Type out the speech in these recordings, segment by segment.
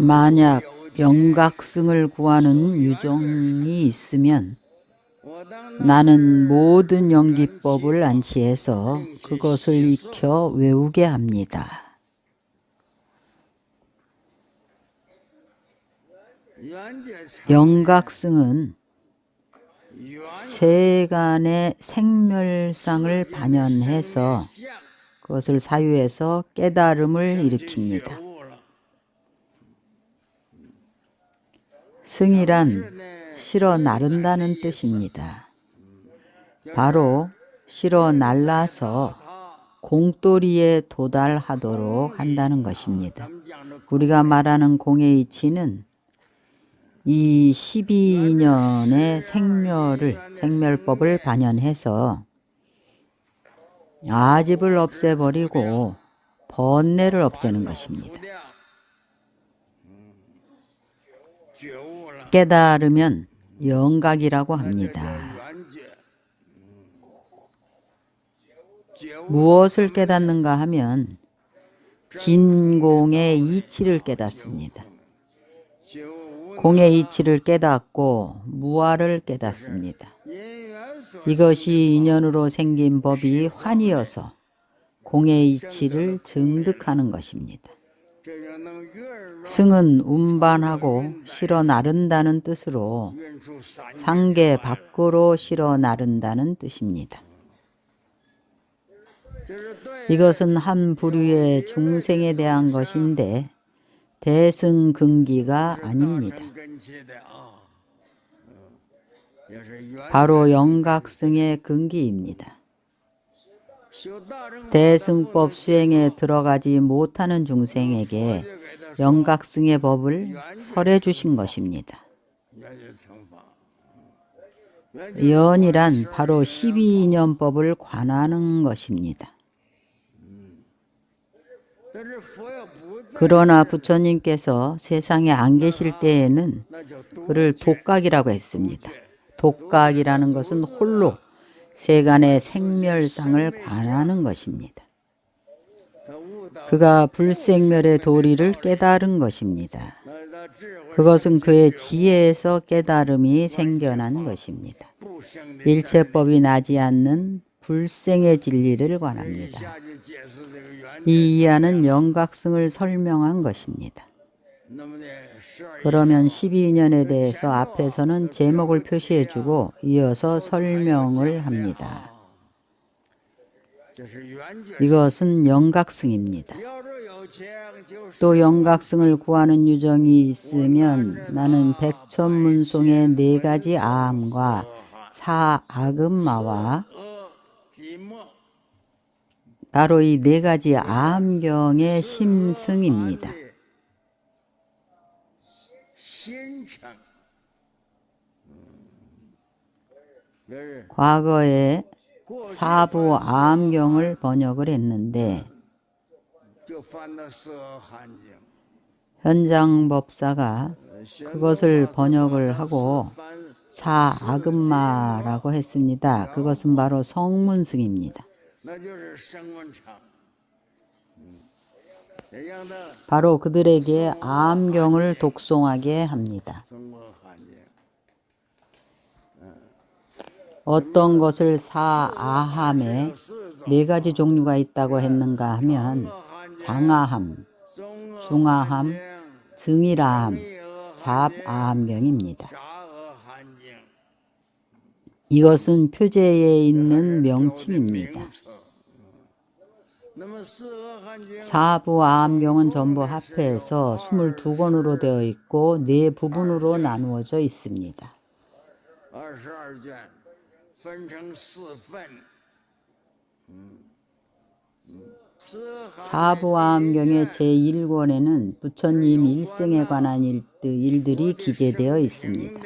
만약 영각승을 구하는 유정이 있으면 나는 모든 연기법을 안치해서 그것을 익혀 외우게 합니다. 영각승은 세간의 생멸상을 반연해서 그것을 사유해서 깨달음을 일으킵니다. 승이란 실어 나른다는 뜻입니다. 바로 실어 날라서 공돌이에 도달하도록 한다는 것입니다. 우리가 말하는 공의 이치는 이 12년의 생멸을 생멸법을 반영해서 아집을 없애버리고 번뇌를 없애는 것입니다. 깨달으면 영각이라고 합니다. 무엇을 깨닫는가 하면 진공의 이치를 깨닫습니다. 공의 이치를 깨닫고 무아를 깨닫습니다. 이것이 인연으로 생긴 법이 환이어서 공의 이치를 증득하는 것입니다. 승은 운반하고 실어 나른다는 뜻으로 상계 밖으로 실어 나른다는 뜻입니다. 이것은 한 부류의 중생에 대한 것인데 대승근기가 아닙니다. 바로 영각승의 근기입니다. 대승법 수행에 들어가지 못하는 중생에게 영각승의 법을 설해 주신 것입니다. 연이란 바로 12인연법을 관하는 것입니다. 그러나 부처님께서 세상에 안 계실 때에는 그를 독각이라고 했습니다. 독각이라는 것은 홀로 세간의 생멸상을 관하는 것입니다. 그가 불생멸의 도리를 깨달은 것입니다. 그것은 그의 지혜에서 깨달음이 생겨난 것입니다. 일체법이 나지 않는 불생의 진리를 관합니다. 이 이하는 영각승을 설명한 것입니다. 그러면 12년에 대해서 앞에서는 제목을 표시해주고 이어서 설명을 합니다. 이것은 영각승입니다. 또 영각승을 구하는 유정이 있으면 나는 백천문송의 네 가지 아함과 사아금마와 바로 이 네 가지 아함경의 심승입니다. 과거에 사부 아함경을 번역을 했는데 현장 법사가 그것을 번역을 하고 사아금마라고 했습니다. 그것은 바로 성문승입니다. 바로 그들에게 암경을 독송하게 합니다. 어떤 것을 사아함에 네 가지 종류가 있다고 했는가 하면 장아함, 중아함, 증일아함, 잡아함경입니다. 이것은 표제에 있는 명칭입니다. 사부 아함경은 전부 합해서 22권으로 되어 있고 네 부분으로 나누어져 있습니다. 사부암경의 제1권에는 부처님 일생에 관한 일들 이 기재되어 있습니다.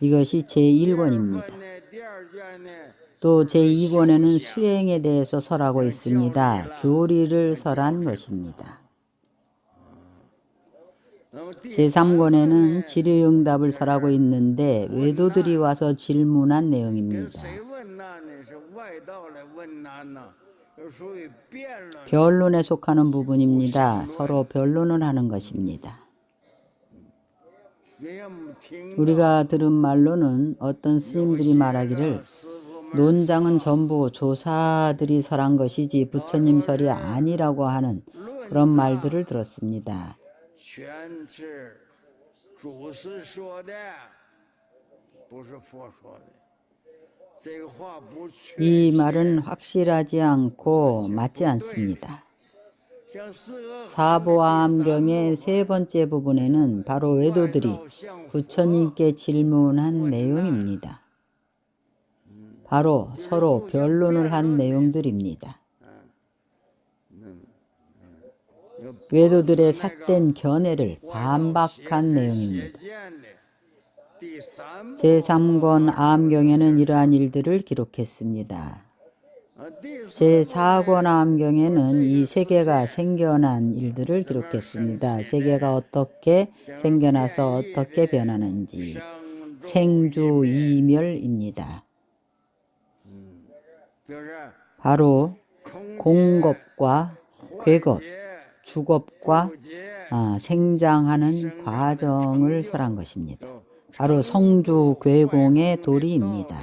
이것이 제1권입니다. 또 제2권에는 수행에 대해서 설하고 있습니다. 교리를 설한 것입니다. 제3권에는 질의응답을 설하고 있는데 외도들이 와서 질문한 내용입니다. 변론에 속하는 부분입니다. 서로 변론을 하는 것입니다. 우리가 들은 말로는 어떤 스님들이 말하기를 논장은 전부 조사들이 설한 것이지 부처님 설이 아니라고 하는 그런 말들을 들었습니다. 이 말은 확실하지 않고 맞지 않습니다. 사보암경의 세 번째 부분에는 바로 외도들이 부처님께 질문한 내용입니다. 바로 서로 변론을 한 내용들입니다. 외도들의 삿된 견해를 반박한 내용입니다. 제3권 암경에는 이러한 일들을 기록했습니다. 제4권함경에는 이 세계가 생겨난 일들을 기록했습니다. 세계가 어떻게 생겨나서 어떻게 변하는지 생주 이멸입니다. 바로 공겁과 괴겁, 주겁과 아, 생장하는 과정을 설한 것입니다. 바로 성주 괴공의 도리입니다.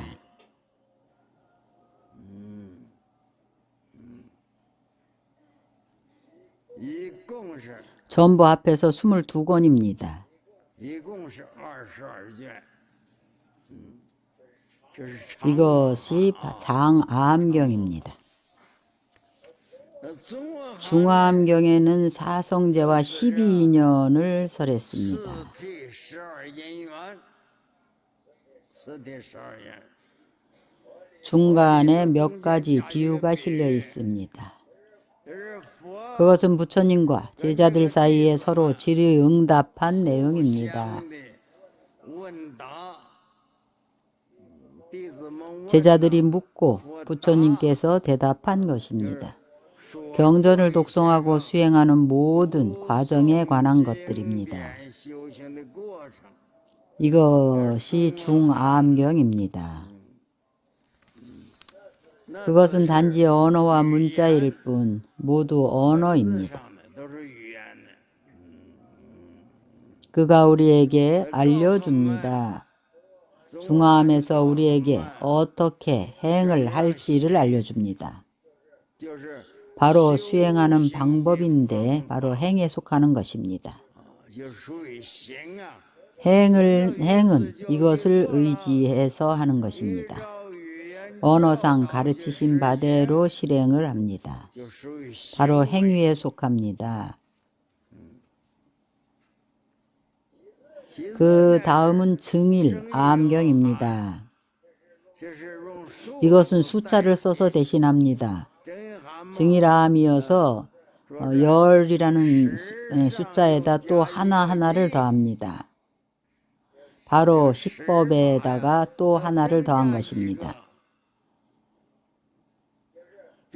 전부 앞에서 22권입니다. 이것이 장암경입니다. 중암경에는 사성제와 12인연을 설했습니다. 중간에 몇 가지 비유가 실려 있습니다. 그것은 부처님과 제자들 사이에 서로 질의 응답한 내용입니다. 제자들이 묻고 부처님께서 대답한 것입니다. 경전을 독송하고 수행하는 모든 과정에 관한 것들입니다. 이것이 중암경입니다. 그것은 단지 언어와 문자일 뿐 모두 언어입니다. 그가 우리에게 알려줍니다. 중화함에서 우리에게 어떻게 행을 할지를 알려줍니다. 바로 수행하는 방법인데 바로 행에 속하는 것입니다. 행을, 행은 이것을 의지해서 하는 것입니다. 언어상 가르치신 바대로 실행을 합니다. 바로 행위에 속합니다. 그 다음은 증일, 암경입니다. 이것은 숫자를 써서 대신합니다. 증일암이어서 어, 열이라는 숫자에다 또 하나하나를 더합니다. 바로 십법에다가 또 하나를 더한 것입니다.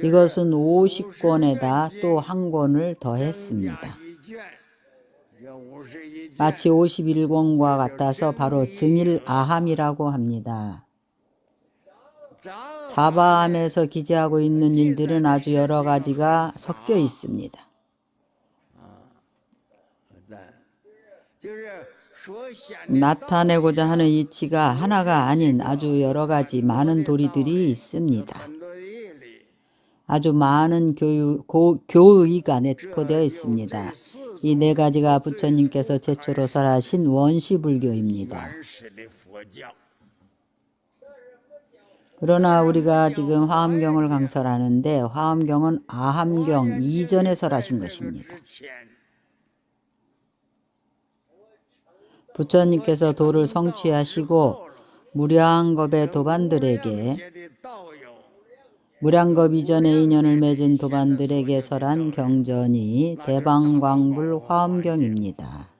이것은 50권에다 또 한 권을 더했습니다. 마치 51권과 같아서 바로 증일 아함이라고 합니다. 자바함에서 기재하고 있는 일들은 아주 여러 가지가 섞여 있습니다. 나타내고자 하는 이치가 하나가 아닌 아주 여러 가지 많은 도리들이 있습니다. 아주 많은 교육, 고, 교의가 내포되어 있습니다. 이 네 가지가 부처님께서 제초로 설하신 원시 불교입니다. 그러나 우리가 지금 화엄경을 강설하는데 화엄경은 아함경 이전에 설하신 것입니다. 부처님께서 도를 성취하시고 무량겁의 도반들에게 무량겁 이전에 인연을 맺은 도반들에게 설한 경전이 대방광불 화엄경입니다.